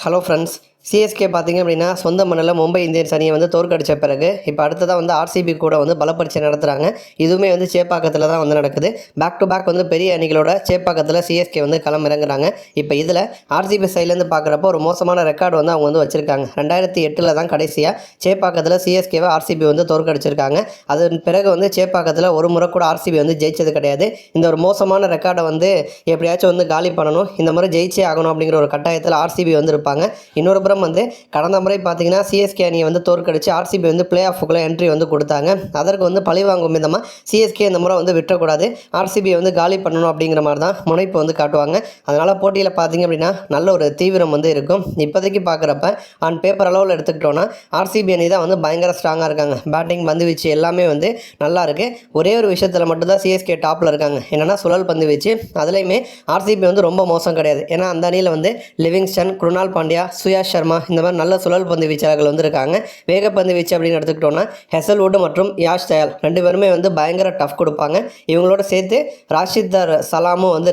Hello friends CSK பார்த்தீங்க அப்படின்னா சொந்த மண்ணில் மும்பை இந்தியன்ஸ் அணியை வந்து தோற்கடித்த பிறகு இப்போ அடுத்ததாக வந்து ஆர்சிபி கூட வந்து பலப்பரிச்சை நடத்துகிறாங்க இதுவுமே வந்து சேப்பாக்கத்தில் தான் வந்து நடக்குது. பேக் டு பேக் வந்து பெரிய அணிகளோட சேப்பாக்கத்தில் சிஎஸ்கே வந்து களம் இறங்குறாங்க. இப்போ இதில் ஆர்சிபி சைட்லேருந்து பார்க்குறப்போ ஒரு மோசமான ரெக்கார்டு வந்து அவங்க வந்து வச்சுருக்காங்க. ரெண்டாயிரத்தி எட்டில் தான் கடைசியாக சேப்பாக்கத்தில் சிஎஸ்கேவை ஆர்சிபி வந்து தோற்கடிச்சிருக்காங்க. அதன் பிறகு வந்து சேப்பாக்கத்தில் ஒரு முறை கூட ஆர்சிபி வந்து ஜெயிச்சது கிடையாது. இந்த ஒரு மோசமான ரெக்கார்டை வந்து எப்படியாச்சும் வந்து காலி பண்ணணும். இந்த முறை ஜெயிச்சே ஆகணும் அப்படிங்கிற ஒரு கட்டாயத்தில் ஆர்சிபி வந்து இருப்பாங்க. இன்னொரு அதுக்கப்புறம் வந்து கடந்த முறை பார்த்தீங்கன்னா சிஎஸ்கே அணியை வந்து தோற்கடிச்சு ஆர்சிபி வந்து பிளே ஆஃபுக்குள்ளே என்ட்ரி வந்து கொடுத்தாங்க. அதற்கு வந்து பழி வாங்கும் விதமாக சிஎஸ்கே இந்த முறை வந்து விட்டுறக்கூடாது ஆர்சிபியை வந்து காலி பண்ணணும் அப்படிங்கிற மாதிரி தான் முனைப்பு வந்து காட்டுவாங்க. அதனால் போட்டியில் பார்த்தீங்க அப்படின்னா நல்ல ஒரு தீவிரம் வந்து இருக்கும். இப்போதைக்கு பார்க்குறப்ப ஆன் பேப்பர் அளவில் எடுத்துக்கிட்டோன்னா ஆர்சிபி அணி தான் வந்து பயங்கர ஸ்ட்ராங்காக இருக்காங்க. பேட்டிங் பந்து வீச்சு எல்லாமே வந்து நல்லா இருக்குது ஒரே ஒரு விஷயத்தில் மட்டும்தான் சிஎஸ்கே டாப்பில் இருக்காங்க. என்னென்னா சுழல் பந்து வீச்சு. அதுலேயுமே ஆர்சிபி வந்து ரொம்ப மோசம் கிடையாது. ஏன்னா அந்த அணியில் வந்து லிவிங்ஸ்டன் குருணால் பாண்டியா சுயா சர்மா இந்த மாதிரி நல்ல சுழல் பந்து வீச்சாளர்கள் வந்து இருக்காங்க வேகப்பந்து வீச்சு அப்படின்னு எடுத்துக்கிட்டோம்னா ஹெசல்வுட் மற்றும் யாஷ் தயால் ரெண்டு பேருமே வந்து பயங்கர டஃப் கொடுப்பாங்க. இவங்களோட சேர்த்து ராஷித்தர் சலாமும் வந்து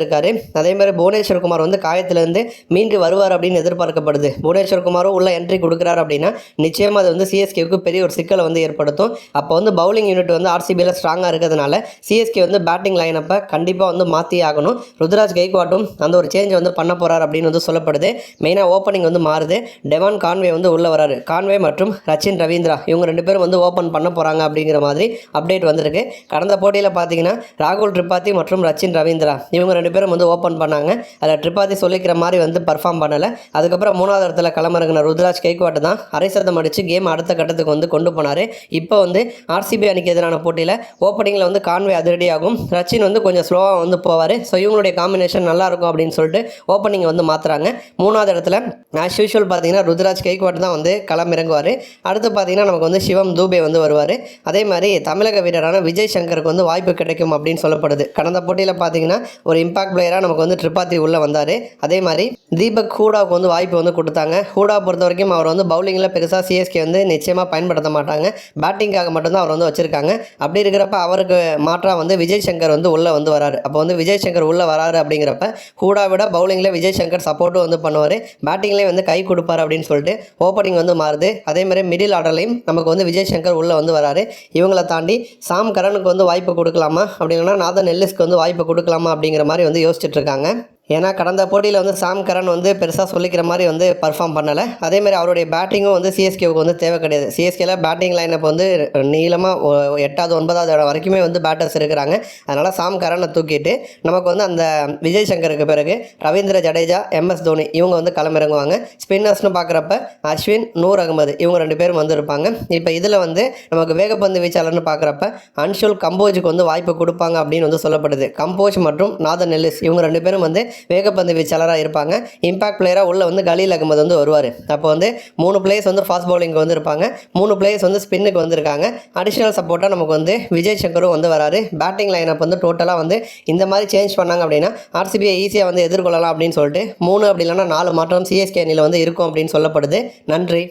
அதே மாதிரி புவனேஸ்வர் குமார் வந்து காயத்திலேருந்து மீண்டு வருவார் அப்படின்னு எதிர்பார்க்கப்படுது. புவனேஸ்வர் குமாரும் உள்ள என்ட்ரி கொடுக்குறாரு அப்படின்னா நிச்சயமாக அது வந்து சிஎஸ்கேவுக்கு பெரிய ஒரு சிக்கலை வந்து ஏற்படுத்தும். அப்போ வந்து பவுலிங் யூனிட் வந்து ஆர்சிபியில் ஸ்ட்ராங்காக இருக்கிறதுனால சிஎஸ்கே வந்து பேட்டிங் லைனப்பை கண்டிப்பாக வந்து மாற்றி ஆகணும். ருத்ராஜ் கெய்க்வாட்டும் அந்த ஒரு சேஞ்ச் வந்து பண்ண போகிறார் அப்படின்னு வந்து சொல்லப்படுது. மெயினாக ஓப்பனிங் வந்து மாறுது. டெவான் கான்வே வந்து உள்ளே வராரு. கான்வே மற்றும் ரச்சின் ரவீந்திரா இவங்க ரெண்டு பேரும் வந்து ஓப்பன் பண்ண போகிறாங்க அப்படிங்கிற மாதிரி அப்டேட் வந்திருக்கு. கடந்த போட்டியில் பார்த்தீங்கன்னா ராகுல் திரிபாதி மற்றும் ரச்சின் ரவீந்திரா இவங்க ரெண்டு பேரும் வந்து ஓப்பன் பண்ணாங்க. அதில் திரிபாதி சொல்லிக்கிற மாதிரி வந்து பர்ஃபார்ம் பண்ணலை. அதுக்கப்புறம் மூணாவது இடத்துல களமிறங்கின ருத்ராஜ் கேக்வாட்டு தான் அரை சதம் அடித்து கேம் அடுத்த கட்டத்துக்கு வந்து கொண்டு போனார். இப்போ வந்து ஆர்சிபி அணிக்கு எதிரான போட்டியில் ஓப்பனிங்கில் வந்து கான்வே அதிரடியாகும். ரச்சின் வந்து கொஞ்சம் ஸ்லோவாக வந்து போவார். ஸோ இவங்களுடைய காம்பினேஷன் நல்லாயிருக்கும் அப்படின்னு சொல்லிட்டு ஓப்பனிங் வந்து மாற்றுறாங்க மூணாவது இடத்துல ஆஸ் யூஷுவல் பார்த்தீங்கன்னா ருத்ராஜ் கெய்க்வாட் தான் வந்து களம் இறங்குவார் அடுத்து பார்த்தீங்கன்னா நமக்கு வந்து சிவம் தூபே வந்து வருவார். அதே மாதிரி தமிழக வீரரான விஜய் சங்கருக்கு வந்து வாய்ப்பு கிடைக்கும் அப்படின்னு சொல்லப்படுது. கடந்த போட்டியில் பார்த்தீங்கன்னா ஒரு இம்பாக்ட் பிளேயராக நமக்கு வந்து திரிபாத்தி உள்ளே வந்தார். அதே மாதிரி தீபக் ஹூடாவுக்கு வந்து வாய்ப்பு வந்து கொடுத்தாங்க. ஹூடா பொறுத்த வரைக்கும் அவர் வந்து பவுலிங்கில் பெருசாக சிஎஸ்கே வந்து நிச்சயமாக பயன்படுத்த மாட்டாங்க. பேட்டிங்காக மட்டும்தான் அவர் வந்து வச்சுருக்காங்க. அப்படி இருக்கிறப்ப அவருக்கு மாற்றாக வந்து விஜய் சங்கர் வந்து உள்ளே வந்து வராரு. அப்போ வந்து விஜய் சங்கர் உள்ளே வராரு அப்படிங்கிறப்ப ஹூடா விட பவுலிங்கில் விஜய் சங்கர் சப்போர்ட்டும் வந்து பண்ணுவார். பேட்டிங்லேயே வந்து கை கொடுப்பார் அப்படின்னு சொல்லிட்டு ஓப்பனிங் வந்து மாறுது. அதே மாதிரி மிடில் ஆர்டர்லையும் நமக்கு வந்து விஜய் சங்கர் உள்ளே வந்து வராரு. இவங்களை தாண்டி சாம் கரனுக்கு வந்து வாய்ப்பு கொடுக்கலாமா? அப்படின்னா நாதன் எல்லிஸ்க்கு வந்து வாய்ப்பு கொடுக்கலாமா அப்படிங்கிற மாதிரி வந்து யோசிச்சுட்டு இருக்காங்க. ஏன்னா கடந்த போட்டியில் வந்து சாம் கரன் வந்து பெருசாக சொல்லிக்கிற மாதிரி வந்து பர்ஃபார்ம் பண்ணலை. அதேமாதிரி அவருடைய பேட்டிங்கும் வந்து சிஎஸ்கேவுக்கு வந்து தேவை கிடையாது. சிஎஸ்கேல பேட்டிங் லைனப் வந்து நீளமாக எட்டாவது ஒன்பதாவது இடம் வரைக்குமே வந்து பேட்டர்ஸ் இருக்கிறாங்க. அதனால் சாம் கரனை தூக்கிட்டு நமக்கு வந்து அந்த விஜய் சங்கருக்கு பிறகு ரவீந்திர ஜடேஜா எம்எஸ் தோனி இவங்க வந்து களமிறங்குவாங்க. ஸ்பின்னர்ஸ்னு பார்க்குறப்ப அஸ்வின் நூர் அகமது இவங்க ரெண்டு பேரும் வந்து இருப்பாங்க. இப்போ இதில் வந்து நமக்கு வேகப்பந்து வீச்சாளர்னு பார்க்குறப்ப அன்ஷுல் கம்போஜுக்கு வந்து வாய்ப்பு கொடுப்பாங்க அப்படின்னு வந்து சொல்லப்படுது. கம்போஜ் மற்றும் நாதன் நெல்லிஸ் இவங்க ரெண்டு பேரும் வந்து வேகப்பந்து வீச்சாளராக இருப்பாங்க. இம்பாக்ட் பிளேயராக உள்ளே வந்து கலீல் அகமது வந்து வருவார். அப்போ வந்து மூணு பிளேயர்ஸ் வந்து ஃபாஸ்ட் பவுலிங்க்கு வந்து இருப்பாங்க. மூணு பிளேயர்ஸ் வந்து ஸ்பின்னுக்கு வந்திருக்காங்க அடிஷ்னல் சப்போர்ட்டாக நமக்கு வந்து விஜய் சங்கரும் வந்து வராரு. பேட்டிங் லைனப் வந்து டோட்டலாக வந்து இந்த மாதிரி சேஞ்ச் பண்ணாங்க அப்படின்னா ஆர்சிபியை ஈஸியாக வந்து எதிர்கொள்ளலாம் அப்படின்னு சொல்லிட்டு மூணு அப்படி இல்லைன்னா நாலு மாற்றம் சிஎஸ்கே அணியில் வந்து இருக்கும் அப்படின்னு சொல்லப்படுது. நன்றி.